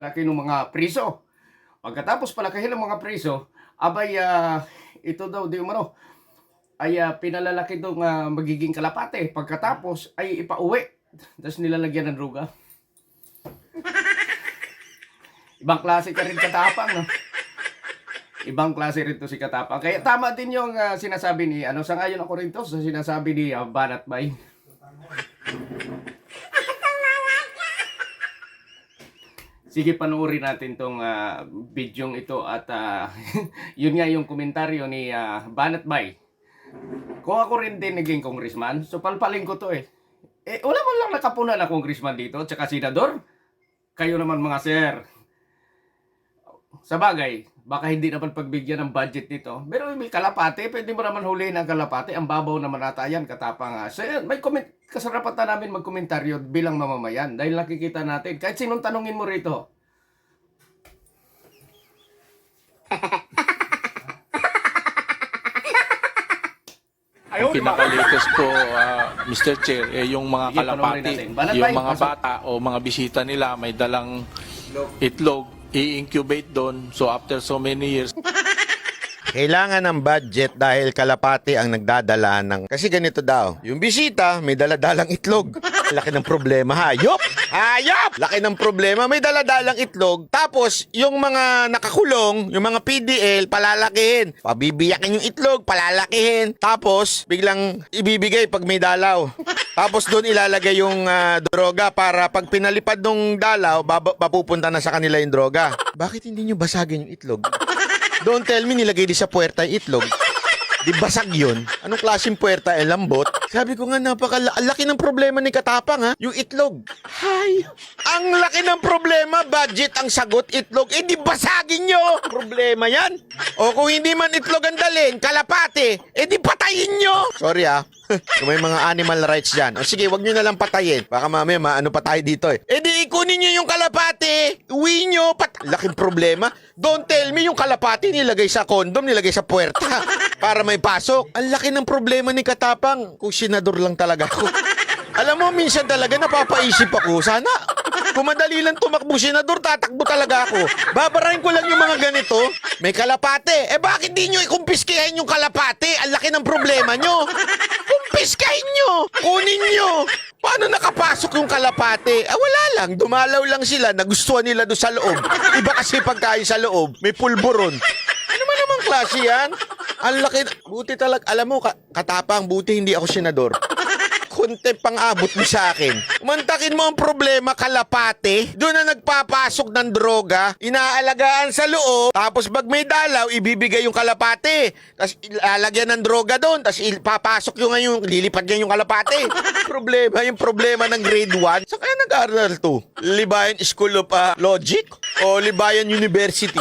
laki ng mga priso. Pagkatapos palakihin ng mga priso, abay ah, ito daw di umano ay ah, pinalalaki daw nga magiging kalapate. Pagkatapos ay ipauwi. Tapos nilalagyan ng druga. Ibang klase ka rin katapang, no? Ibang klase rin to si Katapang. Kaya tama din yung ah, sinasabi ni, ano, sa ngayon ako rin to, sa sinasabi ni ah, Banat Bay. Sige, panoorin natin tong ah, bidyong ito at ah, yun nga yung komentaryo ni ah, Banat Bay. Kung ako rin din naging congressman, so palpalin ko to eh. Eh, wala man lang nakapuna na congressman dito, tsaka senador. Kayo naman mga sir. Sa bagay, baka hindi naman pagbigyan ng budget nito. Pero may kalapate, pwede mo naman huliin ang kalapate. Ang babaw naman ata yan, katapang. So, yan, may comment, kasarapatan namin magkomentaryo bilang mamamayan. Dahil nakikita natin, kahit sinong tanungin mo rito, pinaka-latest po, ah, Mr. Chair, eh, yung mga kalapati, yung mga bata o mga bisita nila may dalang itlog, i-incubate doon. So after so many years, Kailangan ng budget dahil kalapati ang nagdadala ng... Kasi ganito daw, yung bisita may daladalang itlog. Laki ng problema, hayop! Hayop! Laki ng problema, may daladalang itlog. Tapos, yung mga nakakulong, yung mga PDL, palalakihin. Pabibiyakin yung itlog, palalakihin. Tapos, biglang ibibigay pag may dalaw. Tapos doon ilalagay yung ah, droga para pag pinalipad nung dalaw, baba, mapupunta na sa kanila yung droga. Bakit hindi nyo basagin yung itlog? Don't tell me nilagay di sa puwerta yung itlog. Di basag yun? Anong klaseng puwerta? Eh, lambot? Sabi ko nga, napaka ang laki ng problema ni Katapang, ha? Yung itlog. Hay! Ang laki ng problema, budget ang sagot, itlog. Eh, di basagin nyo! Problema yan. O kung hindi man itlog ang dalhin, kalapate, eh di patayin nyo! Sorry, ha? Kung may mga animal rights dyan. O sige, wag nyo na lang patayin. Baka mamaya maano pa tayo dito, eh. Eh di ikunin nyo yung kalapate, uwi nyo, pat... Laking problema. Don't tell me yung kalapati nilagay sa kondom, nilagay sa puwerta para may pasok. Ang laki ng problema ni Katapang. Kung senador lang talaga ako. Alam mo, minsan talaga napapaisip ako, sana kung madali lang tumakbo senador, tatakbo talaga ako. Babarahin ko lang yung mga ganito. May kalapate. Eh bakit di nyo ikumpiskihin yung kalapate? Ang laki ng problema nyo. Kumpiskahin nyo. Kunin nyo. Paano nakapasok yung kalapate? Ah, wala lang. Dumalaw lang sila. Nagustuhan nila doon sa loob. Iba kasi pagkain sa loob. May pulburon. Ano man namang klase yan? Ang laki. Buti talaga. Alam mo, ka- katapang, buti hindi ako senador konti pang abot mo sa akin. Mantakin mo ang problema, kalapate. Doon na nagpapasok ng droga, inaalagaan sa loob, tapos pag may dalaw, ibibigay yung kalapate. Tapos ilalagyan ng droga doon, tapos papasok yung ngayon, lilipad niya yung kalapate. problema, yung problema ng grade 1. Sa kaya nag-aaral to? Libayan School of ah, Logic? O Libayan University?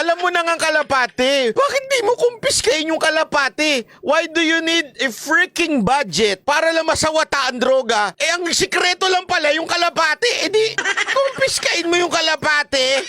Alam mo na nga ang kalapate. Bakit di mo kumpiskain yung kalapate? Why do you need a freaking budget para lang masawata ang droga? Eh, ang sikreto lang pala yung kalapate. Eh di, kumpiskain mo yung kalapate.